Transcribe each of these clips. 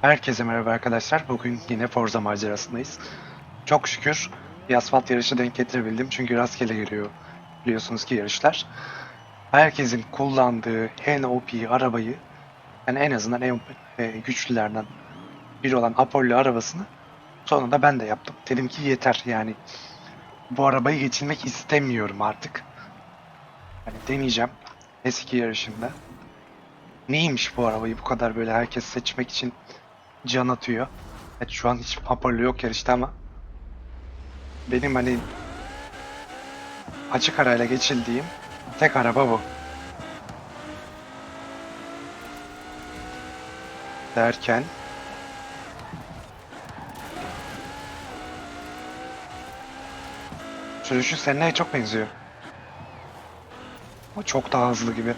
Herkese merhaba arkadaşlar. Bugün yine Forza macerasındayız. Çok şükür bir asfalt yarışı denk getirebildim. Çünkü rastgele giriyor biliyorsunuz ki yarışlar. Herkesin kullandığı en OP arabayı, yani en azından en e, güçlülerden biri olan Apollo arabasını sonunda ben de yaptım. Dedim ki yeter yani. Bu arabayı geçirmek istemiyorum artık. Yani deneyeceğim eski yarışında. Neymiş bu arabayı bu kadar böyle herkes seçmek için can atıyor. Evet şu an hiç Apollo yok yarışta ama benim hani açık arayla geçildiğim tek araba bu. Derken Sürüşü Senna'ya çok benziyor. O çok daha hızlı gibi.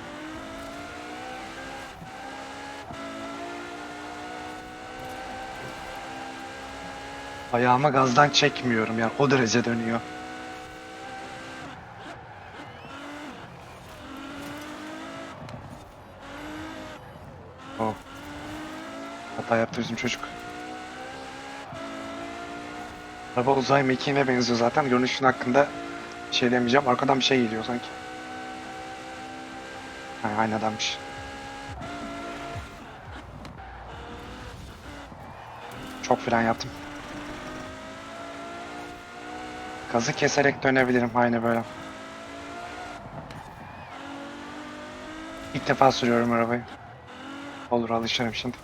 Ayağımı gazdan çekmiyorum yani o derece dönüyor. Oh. Hata yaptı bizim çocuk. Araba uzay mekiğine benziyor zaten. Görünüşün hakkında bir şey demeyeceğim. Arkadan bir şey geliyor sanki. Ha, aynı adammış. Çok fren yaptım. Gazı keserek dönebilirim aynı böyle. İlk defa sürüyorum arabayı. Olur alışırım şimdi.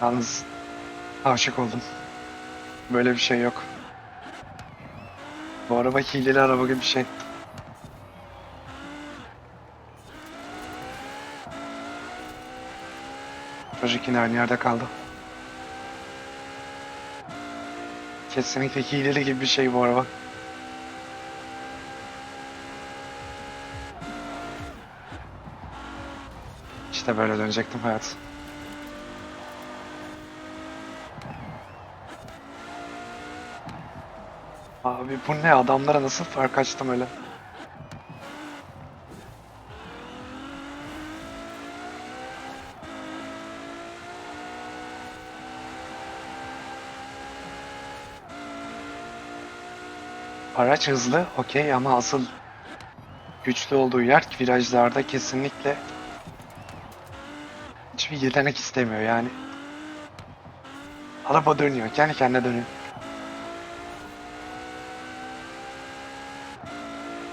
Yalnız aşık oldum. Böyle bir şey yok. Bu araba hileli araba gibi bir şey. Çocuk yine aynı yerde kaldı. Kesinlikle hileli gibi bir şey bu araba. İşte böyle dönecektim hayat. Abi bu ne adamlara nasıl fark açtım öyle. Araç hızlı, okey ama asıl güçlü olduğu yer virajlarda kesinlikle hiçbir yetenek istemiyor yani. Araba dönüyor, kendi kendine dönüyor.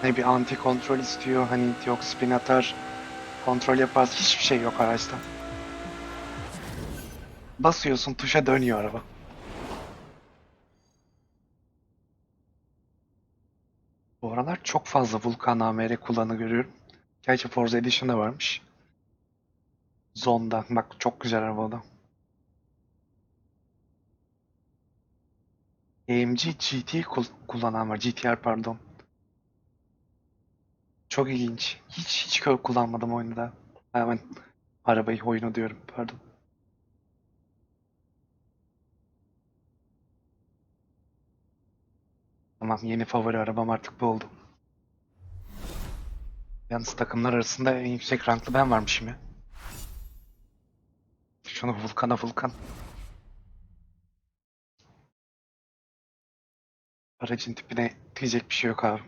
Ne bir anti kontrol istiyor, hani yok spin atar, kontrol yaparsın, hiçbir şey yok araçta. Basıyorsun tuşa dönüyor araba. Aralar çok fazla Vulkan AMR kullanı görüyorum. Gerçi Forza Edition'da varmış. Zonda. Bak çok güzel araba o da. AMG GT kul- kullanan var. GTR pardon. Çok ilginç. Hiç hiç kullanmadım oyunda. Hemen arabayı oyunu diyorum pardon. Tamam yeni favori arabam artık bu oldu. Yalnız takımlar arasında en yüksek ranklı ben varmışım ya. Şunu Vulkan'a Vulkan. Aracın tipine diyecek bir şey yok abi.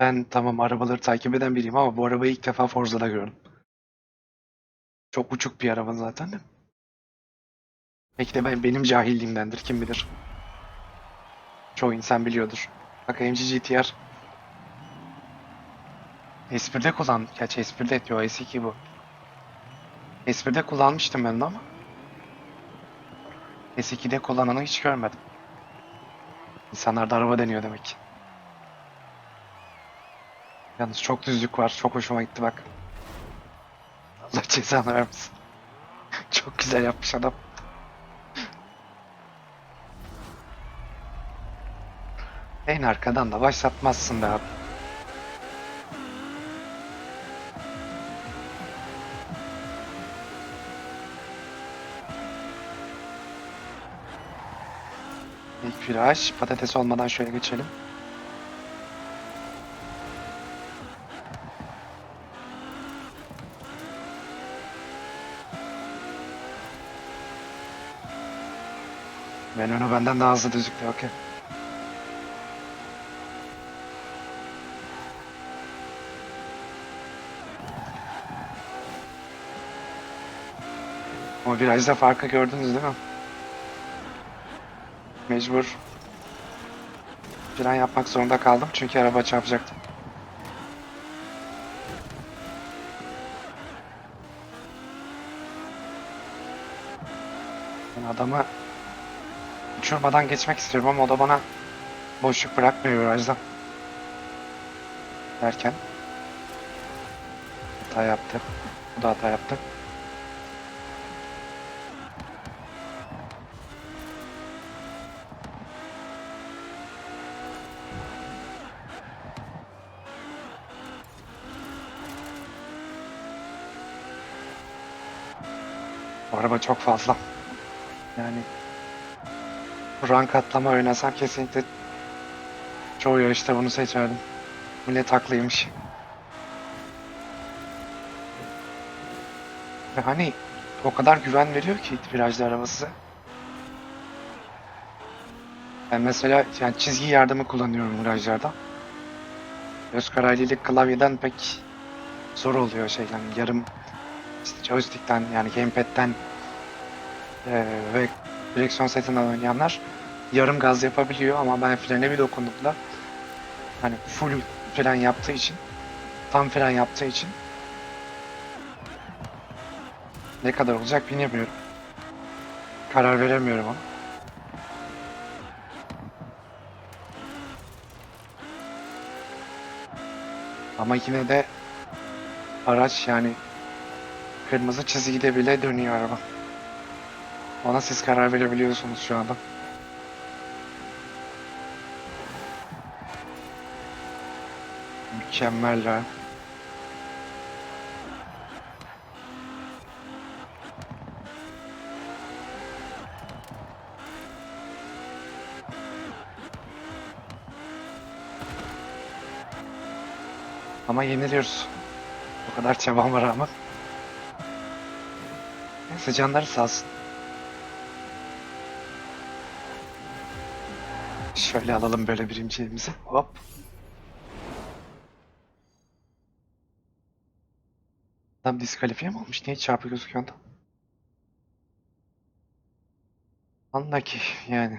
Ben tamam arabaları takip eden biriyim ama bu arabayı ilk defa Forza'da gördüm. Çok uçuk bir araba zaten de. Belki de ben, benim cahilliğimdendir kim bilir. Çoğu insan biliyordur. Bak AMG GTR. S1'de kullan... Gerçi S1'de yok S2 bu. S1'de kullanmıştım ben ama. S2'de kullananı hiç görmedim. İnsanlar da araba deniyor demek ki. Yalnız çok düzlük var. Çok hoşuma gitti bak. Allah cezanı vermesin. çok güzel yapmış adam. En arkadan da başlatmazsın be abi. İlk viraj. Patates olmadan şöyle geçelim. Ben onu benden daha hızlı düzüktü. Okey. O virajda farkı gördünüz değil mi? Mecbur fren yapmak zorunda kaldım çünkü araba çarpacaktı. Adamı uçurmadan geçmek istiyorum ama o da bana boşluk bırakmıyor virajda. Derken hata yaptı. Bu da hata yaptı. Bu araba çok fazla. Yani rank atlama oynasam kesinlikle çoğu yarışta bunu seçerdim. Millet haklıymış. Ve hani o kadar güven veriyor ki virajlı araba size. Ben mesela yani çizgi yardımı kullanıyorum virajlarda. Göz kararlılık klavyeden pek zor oluyor şey yani yarım işte joystick'ten yani gamepad'den eee, ve direksiyon setinden oynayanlar yarım gaz yapabiliyor ama ben frene bir dokunduğumda hani full fren yaptığı için tam fren yaptığı için ne kadar olacak bilemiyorum. Karar veremiyorum ama. Ama yine de araç yani kırmızı çizgide bile dönüyor araba. Ona siz karar verebiliyorsunuz şu anda. Mükemmel. Ama yeniliyoruz. O kadar çabama rağmen. Neyse canları sağ olsun. Şöyle alalım böyle birinciliğimizi. Hop. Adam diskalifiye mi olmuş? Niye çarpı gözüküyor onda? Anla ki yani.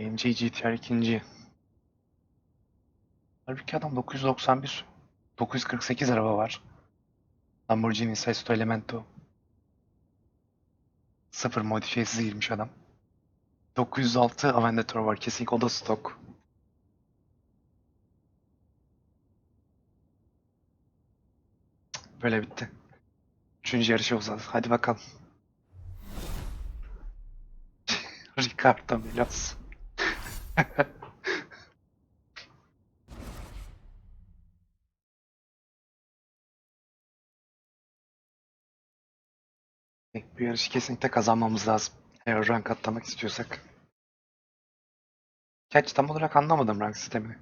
AMG GTR ikinci. Halbuki adam 991. 948 araba var. Lamborghini Sesto Elemento. Sıfır modifiyesiz girmiş adam. 906 Aventador var kesinlikle o da stok. Böyle bitti. Üçüncü yarışı uzadı. Hadi bakalım. Ricardo Melos. Bu yarışı kesinlikle kazanmamız lazım. Eğer rank atlamak istiyorsak. Gerçi tam olarak anlamadım rank sistemini.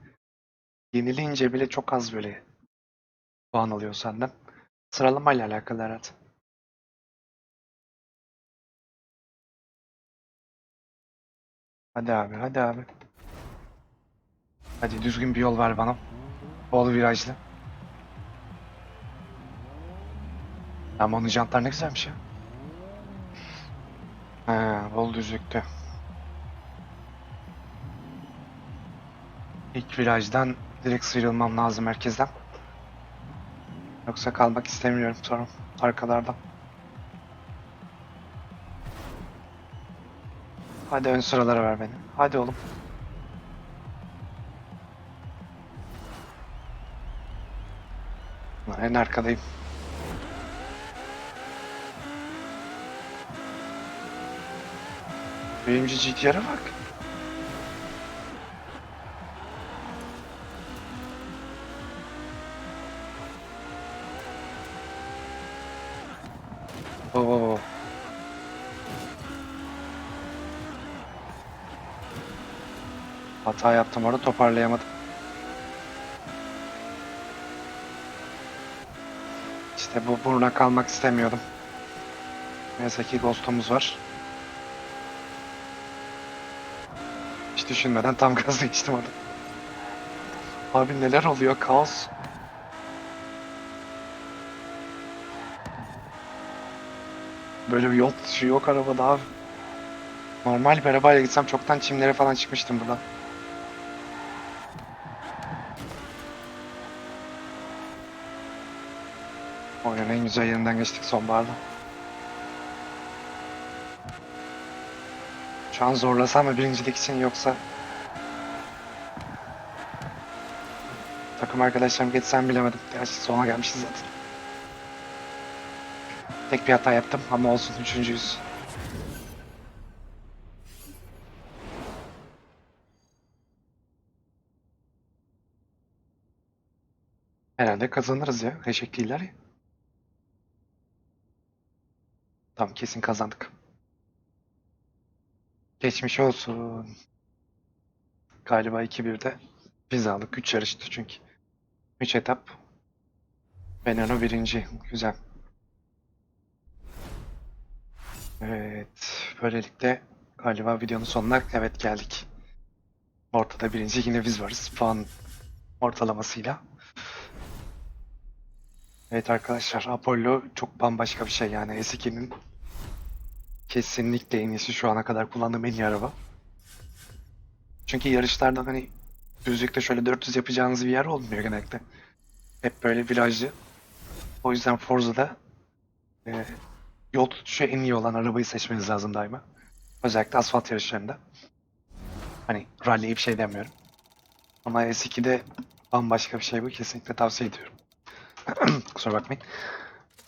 Yenilince bile çok az böyle puan alıyor senden. Sıralamayla alakalı herhalde. Hadi abi, hadi abi. Hadi düzgün bir yol ver bana. Bol virajlı. Ama onun jantlar ne güzelmiş ya. He, bol düzlükte. İlk virajdan direkt sıyrılmam lazım herkesten. Yoksa kalmak istemiyorum sonra arkalardan. Hadi ön sıralara ver beni. Hadi oğlum. En arkadayım. Benimci GTR'a bak. Oo. Hata yaptım orada toparlayamadım. İşte bu buruna kalmak istemiyordum. Neyse ki Ghost'umuz var. Düşünmeden tam gazla geçtim orada. Abi neler oluyor kaos. Böyle bir yol tutuşu yok arabada abi. Normal bir arabayla gitsem çoktan çimlere falan çıkmıştım buradan. Oyunun en güzel yerinden geçtik sonbaharda. Şu an zorlasam mı birincilik için yoksa takım arkadaşlarım geçsem bilemedim. Gerçi sona gelmişiz zaten. Tek bir hata yaptım ama olsun üçüncüyüz. Herhalde kazanırız ya. Eşek değiller. Tamam kesin kazandık. Geçmiş olsun. Galiba 2-1'de biz aldık. 3 yarıştı çünkü. 3 etap. Veneno birinci. Güzel. Evet. Böylelikle galiba videonun sonuna evet geldik. Ortada birinci yine biz varız. Puan ortalamasıyla. Evet arkadaşlar Apollo çok bambaşka bir şey yani S2'nin kesinlikle en iyisi şu ana kadar kullandığım en iyi araba. Çünkü yarışlarda hani düzlükte şöyle 400 yapacağınız bir yer olmuyor genellikle. Hep böyle virajlı. O yüzden Forza'da e, yol tutuşu en iyi olan arabayı seçmeniz lazım daima. Özellikle asfalt yarışlarında. Hani rally'ye bir şey demiyorum. Ama S2'de bambaşka bir şey bu. Kesinlikle tavsiye ediyorum. Kusura bakmayın.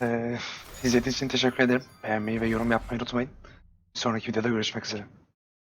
Ee, izlediğiniz için teşekkür ederim. Beğenmeyi ve yorum yapmayı unutmayın. Bir sonraki videoda görüşmek üzere.